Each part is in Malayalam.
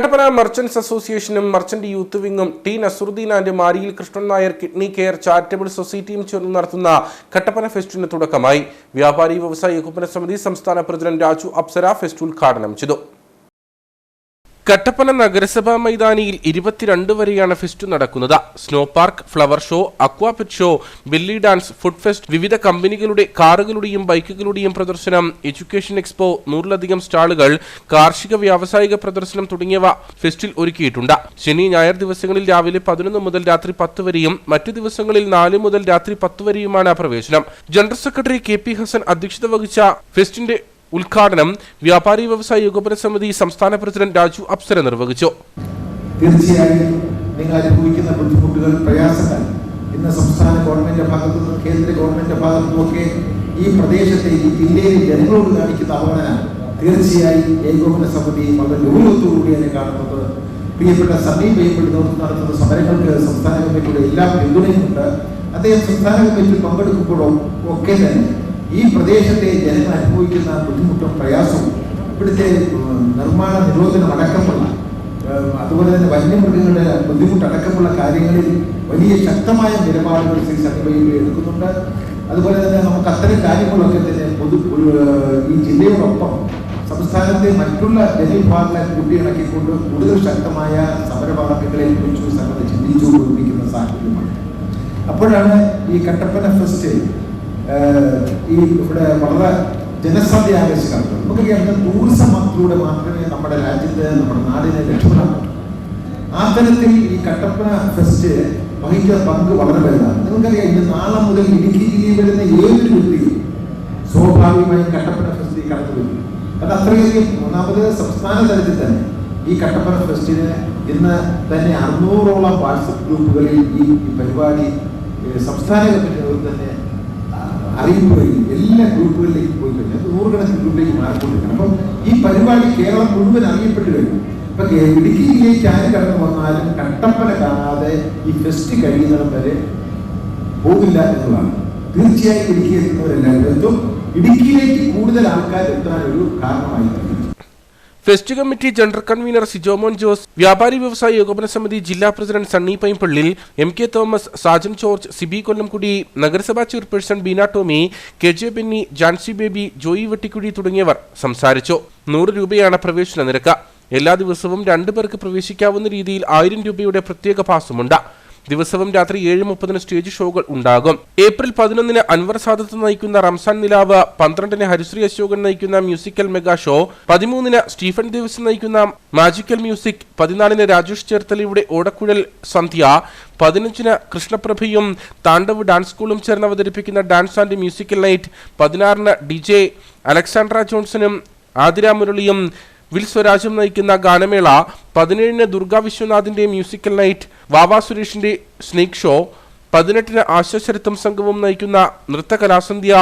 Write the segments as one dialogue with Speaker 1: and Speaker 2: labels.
Speaker 1: കട്ടപ്പന മർച്ചന്റ്സ് അസോസിയേഷനും മർച്ചന്റ് യൂത്ത് വിങ്ങും T Nasaruddin and മാരിയിൽ Krishnan Nair kidney care charitable സൊസൈറ്റിയും ചേർന്ന് നടത്തുന്ന കട്ടപ്പന ഫെസ്റ്റിന് തുടക്കമായി. വ്യാപാരി വ്യവസായ ഏകോപന സമിതി സംസ്ഥാന പ്രസിഡന്റ് രാജു അപ്സര ഫെസ്റ്റ് ഉദ്ഘാടനം ചെയ്തു. കട്ടപ്പന നഗരസഭാ മൈതാനിയിൽ ഇരുപത്തിരണ്ട് വരെയാണ് ഫെസ്റ്റ് നടക്കുന്നത്. Snow park flower show aqua pet show belly dance food fest വിവിധ കമ്പനികളുടെ കാറുകളുടെയും ബൈക്കുകളുടെയും പ്രദർശനം എഡ്യൂക്കേഷൻ എക്സ്പോ നൂറിലധികം സ്റ്റാളുകൾ കാർഷിക വ്യാവസായിക പ്രദർശനം തുടങ്ങിയവ ഫെസ്റ്റിൽ ഒരുക്കിയിട്ടുണ്ട്. ശനി ഞായർ ദിവസങ്ങളിൽ രാവിലെ പതിനൊന്ന് മുതൽ രാത്രി പത്ത് വരെയും മറ്റു ദിവസങ്ങളിൽ നാല് മുതൽ രാത്രി പത്ത് വരെയുമാണ് പ്രവേശനം. General secretary K P Hasan അധ്യക്ഷത വഹിച്ച ഫെസ്റ്റിന്റെ ഉദ്ഘാടനം വ്യാപാരി വ്യവസായ ഏകോപന സമിതി സംസ്ഥാന പ്രസിഡന്റ് രാജു അപ്സര നിർവഹിച്ചു.
Speaker 2: തീർച്ചയായും നിങ്ങൾ അനുഭവിക്കുന്ന ബുദ്ധിമുട്ടുകൾ പ്രയാസങ്ങൾ ഇന്ന് സംസ്ഥാന ഗവൺമെന്റിന്റെ ഭാഗത്തു നിന്നും കേന്ദ്ര ഗവൺമെന്റിന്റെ ഭാഗത്തു നിന്നുമൊക്കെ ഈ പ്രദേശത്തെ ഈ ജനങ്ങളോട് കാണിക്കുന്ന അവഗണന തീർച്ചയായും ഏകോപന സമിതി വളരെ ഗൗരവത്തോടുകൂടിയാണ് കാണുന്നത്. പ്രിയപ്പെട്ട സമീപ നടത്തുന്ന സമരങ്ങൾക്ക് സംസ്ഥാന കമ്മിറ്റിയുടെ എല്ലാ പിന്തുണയുമുണ്ട്. അദ്ദേഹം സംസ്ഥാന കമ്മിറ്റിയിൽ പങ്കെടുക്കുമ്പോഴും ഒക്കെ തന്നെ ഈ പ്രദേശത്തെ ജനങ്ങൾ അനുഭവിക്കുന്ന ബുദ്ധിമുട്ടും പ്രയാസവും ഇവിടുത്തെ നിർമ്മാണ നിരോധനം അടക്കമുള്ള അതുപോലെ തന്നെ വന്യമൃഗങ്ങളുടെ ബുദ്ധിമുട്ടടക്കമുള്ള കാര്യങ്ങളിൽ വലിയ ശക്തമായ നിലപാടുകൾ ശ്രീ സന്നിബയിൽ എടുക്കുന്നുണ്ട്. അതുപോലെ തന്നെ നമുക്ക് അത്തരം കാര്യങ്ങളൊക്കെ തന്നെ പൊതു ഈ ജില്ലയോടൊപ്പം സംസ്ഥാനത്തെ മറ്റുള്ള ജനവിഭാഗങ്ങളെ കൂട്ടിയിണക്കിക്കൊണ്ട് കൂടുതൽ ശക്തമായ സമരപാതകളെ കുറിച്ച് സംഗതി ചിന്തിച്ചുകൊണ്ടിരിക്കുന്ന സാഹചര്യമാണ്. അപ്പോഴാണ് ഈ കട്ടപ്പന ഫെസ്റ്റ് ഈ ഇവിടെ വളരെ ജനസംഖ്യ ആവേശമാണ് നമുക്കറിയാം ടൂറിസം മന്ത്രിയുടെ മാത്രമേ നമ്മുടെ രാജ്യത്ത് നമ്മുടെ നാടിനെ രക്ഷപ്പെടാൻ ആ തരത്തിൽ ഈ കട്ടപ്പന ഫെസ്റ്റ് വഹിക്കുന്ന പങ്ക് വളരെ വലുതാണ്. നിങ്ങൾക്കറിയാം ഇന്ന് നാളെ മുതൽ ഇടുക്കി ജില്ലയിൽ വരുന്ന ഏതൊരു വ്യക്തിയും സ്വാഭാവികമായും കട്ടപ്പന ഫെസ്റ്റിൽ കടന്നു വരും. അത് അത്രയധികം ഒന്നാമത് സംസ്ഥാന തലത്തിൽ തന്നെ ഈ കട്ടപ്പന ഫെസ്റ്റിന് ഇന്ന് തന്നെ അറുന്നൂറോളം വാട്സപ്പ് ഗ്രൂപ്പുകളിൽ ഈ പരിപാടി സംസ്ഥാന കമ്മിറ്റി തന്നെ ആ, അറിയിപ്പ് എല്ലാ ഗ്രൂപ്പുകളിലേക്ക് പോയി കഴിഞ്ഞാൽ നൂറുകണക്കിന് ഗ്രൂപ്പിലേക്ക് മാറിക്കൊണ്ടിരിക്കണം അപ്പം ഈ പരിപാടി കേരളം മുഴുവൻ അറിയപ്പെട്ടു കഴിഞ്ഞു. ഇപ്പൊ കേ- ഇടുക്കിയിലേക്ക് ആര് കടന്നു വന്നാലും കട്ടപ്പന കാണാതെ ഈ ഫെസ്റ്റ് കഴിയുന്നിടം വരെ പോകില്ല എന്നുള്ളതാണ്. തീർച്ചയായും ഇടുക്കി എത്തുന്നവരെല്ലാവരും എത്തും. ഇടുക്കിയിലേക്ക് കൂടുതൽ ആൾക്കാർ എത്താൻ ഒരു കാരണമായി തീരും
Speaker 1: fest committee general convener Sijomon Jose വ്യാപാരി വ്യവസായ ഏകോപന സമിതി ജില്ലാ president Sunny Paimpallil M K Thomas Sajan George Sibi Kollamkudi നഗരസഭാ chairperson Beena Tomy K J Benny Jancy Baby Joy Vettikuzhi തുടങ്ങിയവർ സംസാരിച്ചു. നൂറ് രൂപയാണ് പ്രവേശന നിരക്ക്. എല്ലാ ദിവസവും രണ്ടു പേർക്ക് പ്രവേശിക്കാവുന്ന രീതിയിൽ ആയിരം രൂപയുടെ പ്രത്യേക പാസുമുണ്ട്. ദിവസവും രാത്രി ഏഴ് മുപ്പതിന് സ്റ്റേജ് ഷോകൾ ഉണ്ടാകും. ഏപ്രിൽ പതിനൊന്നിന് അൻവർ സാദത്ത് നയിക്കുന്ന റംസാൻ നിലാവ് പന്ത്രണ്ടിന് ഹരിശ്രീ അശോകൻ നയിക്കുന്ന മ്യൂസിക്കൽ മെഗാ ഷോ പതിമൂന്നിന് സ്റ്റീഫൻ ദേവിസ് നയിക്കുന്ന മാജിക്കൽ മ്യൂസിക് പതിനാലിന് രാജേഷ് ചേർത്തലയുടെ ഓടക്കുഴൽ സന്ധ്യ പതിനഞ്ചിന് കൃഷ്ണപ്രഭയും താണ്ഡവ് ഡാൻസ് സ്കൂളും ചേർന്ന് അവതരിപ്പിക്കുന്ന ഡാൻസ് ആൻഡ് മ്യൂസിക്കൽ നൈറ്റ് പതിനാറിന് ഡി ജെ അലക്സാണ്ട്ര ജോൺസണും ആതിര മുരളിയും വിൽ സ്വരാജും നയിക്കുന്ന ഗാനമേള പതിനേഴിന് ദുർഗാ വിശ്വനാഥിന്റെ മ്യൂസിക്കൽ നൈറ്റ് വാവാ സുരേഷിന്റെ സ്നേക് ഷോ പതിനെട്ടിന് ആശാശരത്വം സംഘവും നയിക്കുന്ന നൃത്തകലാസന്ധ്യ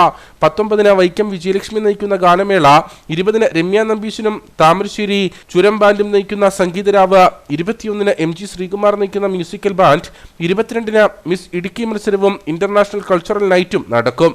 Speaker 1: പത്തൊമ്പതിന് വൈക്കം വിജയലക്ഷ്മി നയിക്കുന്ന ഗാനമേള ഇരുപതിന് രമ്യ നമ്പീശനും താമരശ്ശേരി ചുരം ബാൻഡും നയിക്കുന്ന സംഗീതരാവ് ഇരുപത്തിയൊന്നിന് എം ജി ശ്രീകുമാർ നയിക്കുന്ന മ്യൂസിക്കൽ ബാൻഡ് ഇരുപത്തിരണ്ടിന് മിസ് ഇടുക്കി മത്സരവും ഇന്റർനാഷണൽ കൾച്ചറൽ നൈറ്റും നടക്കും.